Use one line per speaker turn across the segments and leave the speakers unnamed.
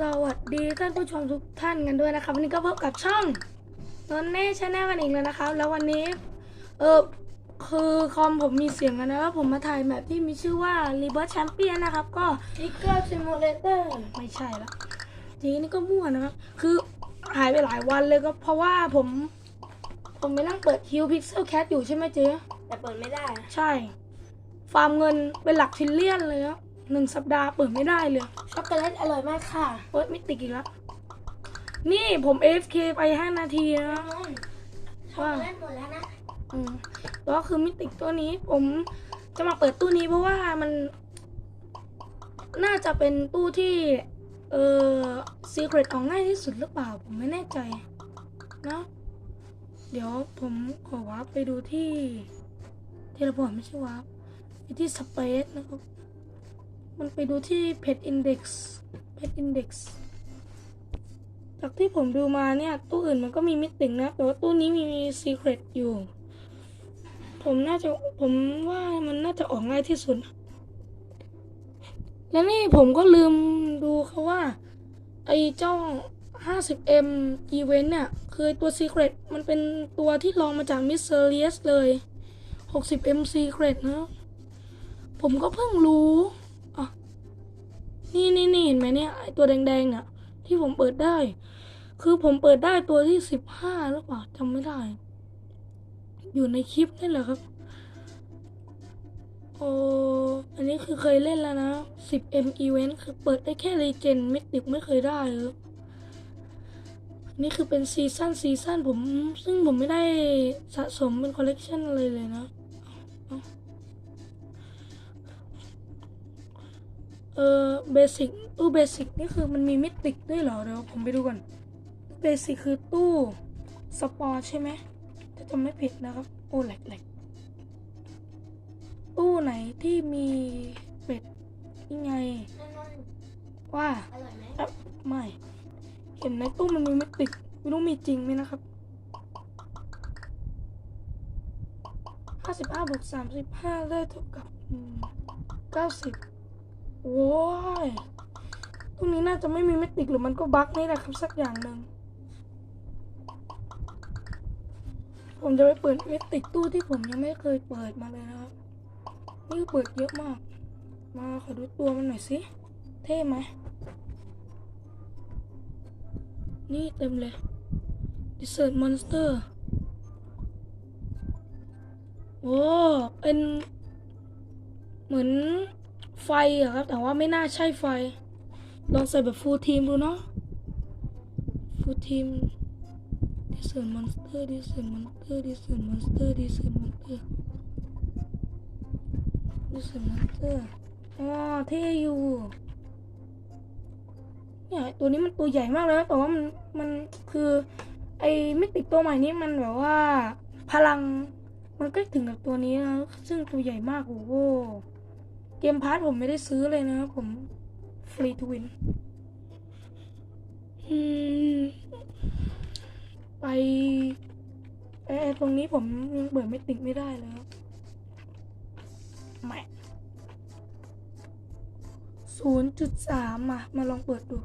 สวัสดีท่านผู้ชมทุกท่านกันด้วยนะครับวันนี้ก็พบกับช่องนนเน่ชาแนลกันอีกแล้วนะครับ แล้ววันนี้เออคือคอมผมมีเสียงแล้วนะแล้วผมมาถ่ายแมปที่มีชื่อว่า r e b i r t Champion นะครับ ก็ t i g g e r Simulator ไม่ใช่ละทีนี้ก็มั่วนะครับ คือหายไปหลายวันเลยก็เพราะว่าผม ผมไปนั่งเปิด Q Pixel Cat อยู่ใช่ไหมเจ๊
แต่เปิดไม่ได้
ใช่ ฟาร์มเงินเป็นหลักทิลเลียนเลยครับ หนึ่งสัปดาห์เปิดไม่ได้เลย
ช็อกโกแลตอร่อยมากค่ะ
เปิดไม่ติดอีกแล้วนี่ผม AFK ไป 5 นาทีนะ
ช็อกโกแลตหมดแล้วนะ
อืมแล้วก็คือมิติกตัวนี้ผมจะมาเปิดตู้นี้เพราะว่ามัน น่าจะเป็นตู้ที่ เออซีเครตออกง่ายที่สุดหรือเปล่า ผมไม่แน่ใจนะเดี๋ยวผมขอวาร์ปไปดูที่เทเลพอร์ตไม่ใช่วาร์ปไปที่สเปซนะครับ มันไปดูที่เพจอินเด็กซ์เพจอินเด็กซ์จากที่ผมดูมาเนี่ย ตู้อื่นมันก็มีมิติงนะ แต่ว่าตู้นี้มีซีเครตอยู่ ผมน่าจะผมว่ามันน่าจะออกง่ายที่สุด แล้วนี่ผมก็ลืมดูเขาว่า ไอ้เจ้า 50m event เนี่ย คือตัว secret มันเป็นตัวที่ลองมาจาก mysterious เลย 60m secret นะ ผมก็เพิ่งรู้ นี่นี่นี่เห็นไหมเนี่ยไอตัวแดงๆเนี่ยที่ผมเปิดได้ คือผมเปิดได้ตัวที่15หรือเปล่าจำไม่ได้ อยู่ในคลิปนี่แหละครับโออันนี้คือเคยเล่นแล้วนะ 10m event คือเปิดได้แค่ legend มิติกไม่เคยได้เลยอันนี่คือเป็นซีซั่นซีซั่นผม ซึ่งผมไม่ได้สะสมเป็นคอลเลกชันอะไรเลยนะ เออเบสิกตู้เบสิกนี่คือมันมีมิติกด้วยเหรอเดี๋ยวผมไปดูก่อนเบสิกคือตู้สปอร์ใช่ไหมถ้าจำไม่ผิดนะครับโอ้แหลกแหลกตู้ไหนที่มีเป็ดนี่ไง ว่า
อร่อยไหม
ไม่เห็นในตู้มันมีมิติกไม่รู้มีจริงไหมนะครับห้าสิบห้าบวกสามสิบห้าได้เท่ากับเก้าสิบ โว้ยตรงนี้น่าจะไม่มีเมติกหรือมันก็บั๊กนี่แหละครับสักอย่างหนึ่ง ผมจะไปเปิดเมติกตู้ที่ผมยังไม่เคยเปิดมาเลยนะครับ นี่เปิดเยอะมาก มาขอดูตัวมันหน่อยสิ เท่ไหม นี่เต็มเลย Desert Monster โอ้เป็นเหมือน ไฟอะครับ แต่ว่าไม่น่าใช่ไฟ ลองใส่แบบฟูลทีมดูเนาะฟูลทีม Desert Monster Desert Monster Desert Monster Desert Monster Desert Monster อ๋อเท่อยู่เนี่ยตัวนี้มันตัวใหญ่มากเลยนะแต่ว่ามันมันคือ ไอ้มิติดตัวใหม่นี้มันแบบว่า พลังมันใกล้ถึงกับตัวนี้นะซึ่งตัวใหญ่มากโอ้โห เกมพาร์ทผมไม่ได้ซื้อเลยนะผมฟรีทวินไปไอ้ตรงนี้ผมยังเปิดไม่ติดไม่ได้เลยครับไม่ศูนย์จุดสามอะ มาลองเปิดดู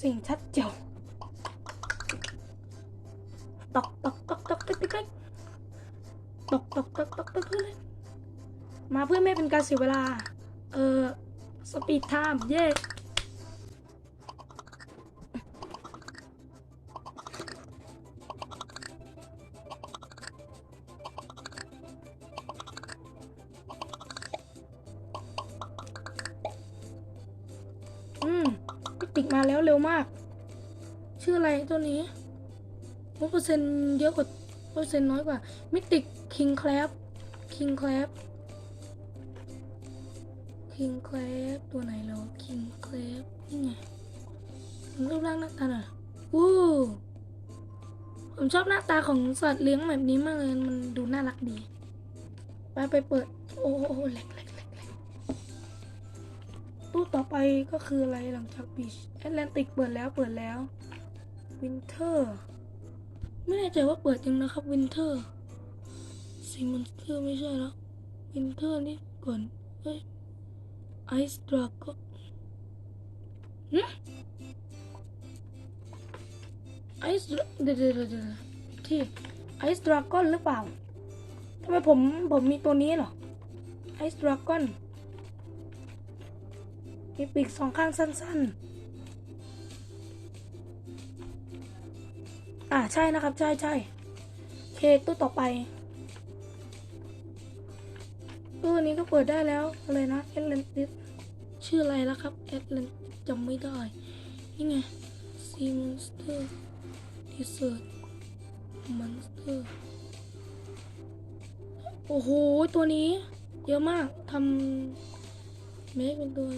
สิ่งชัดเจ๋วตอกตอกตอกตอกติ๊กติ๊กติ๊กตอกตอกตอกตอกตอก มาเพื่อไม่เป็นการเสียเวลา เออสปีดไทม์เย่อืมพิติกมาแล้วเร็วมาก ชื่ออะไรตัวนี้เปอร์เซ็นต์เยอะกว่าเปอร์เซ็นต์น้อยกว่า มิติกคิงแคลบคิงแคลบ คิงแคลบตัวไหนแล้วคิงแคลบนี่ไงรูปร่างหน้าตาน่ะวู้ผมชอบหน้าตาของสัตว์เลี้ยงแบบนี้มากเลย มันดูน่ารักดี ไปไปเปิด โอ้โหแหลกแหลกแหลกแหลกตู้ต่อไปก็คืออะไรหลังจากบีชแอตแลนติกเปิดแล้วเปิดแล้ววินเทอร์ไม่แน่ใจว่าเปิดยังนะครับวินเทอร์ซีมอนสเตอร์ไม่ใช่แล้ววินเทอร์นี่ก่อนเฮ้ย ไอซ์ดราก็ไอซ์เดี๋ยวเดี๋ยวเดี๋ยวเดี๋ยวที่ไอซ์ดราก้อนหรือเปล่าทำไมผมผมมีตัวนี้เหรอไอซ์ดราก้อนมีปีกสองข้างสั้น ๆ อ่าใช่นะครับ ใช่ใช่โอเคตู้ต่อไปตู้นี้ก็เปิดได้แล้วอะไรนะแอตแลนติส ชื่ออะไรแล้วครับแอตแลนจำไม่ได้ นี่ไงซีมอนสเตอร์ดีเซอร์มอนสเตอร์โอ้โห ตัวนี้ เยอะมากทำเมคเป็นตัว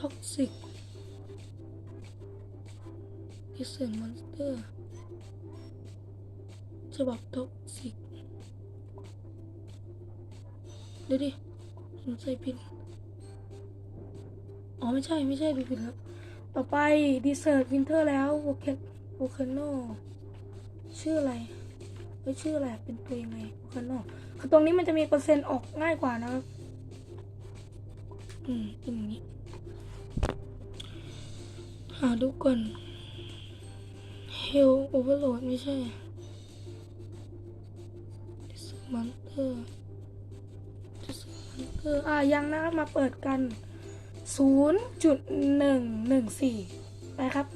ท็อกซิกดีเซอร์มอนสเตอร์ฉบับท็อกซิกเดี๋ยวดิ ผมใส่ผิด อ๋อไม่ใช่ไม่ใช่ดูผิดแล้วต่อไปดีเซอร์วินเทอร์แล้วโวเคโวคโนชื่ออะไรเฮ้ยชื่ออะไรเป็นตัวยังไงโวคโนคือตรงนี้มันจะมีเปอร์เซ็นต์ออกง่ายกว่านะครับ อืมเป็นอย่างนี้ หาดูก่อนเฮลโอเวอร์โหลดไม่ใช่สมันเตอร์ เอออ่ายังนะครับมาเปิดกัน 0.114 ไปครับ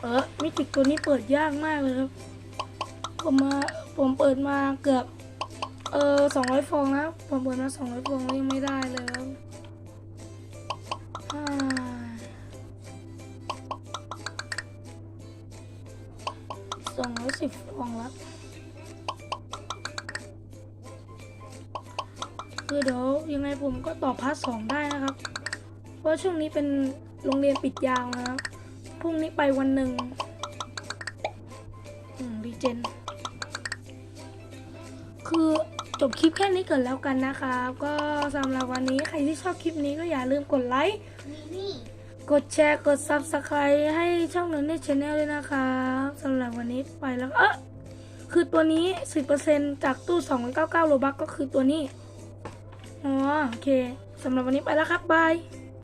เออมิติตัวนี้เปิดยากมากเลยครับ ผมมาผมเปิดมาเกือบ เออสองร้อยฟองแล้วผมเปิดมาสองร้อยฟองยังไม่ได้เลยครับสองร้อยสิบฟองแล้วคือเดี๋ยวยังไงผมก็ต่อพาร์ทสองได้นะครับ เพราะช่วงนี้เป็นโรงเรียนปิดยาวนะครับ พรุ่งนี้ไปวันหนึ่งอืมดีเจน คือจบคลิปแค่นี้ก่อนแล้วกันนะครับ ก็สำหรับวันนี้ใครที่ชอบคลิปนี้ก็อย่าลืมกดไลค์ กดแชร์ กด Subscribe ให้ช่องนนเนชแนลด้วยนะครับสำหรับวันนี้ไปแล้วเออคือตัวนี้ 10%จากตู้ 299โลบักก็คือตัวนี้ อ๋อ โอเคสำหรับวันนี้ไปแล้วครับ บาย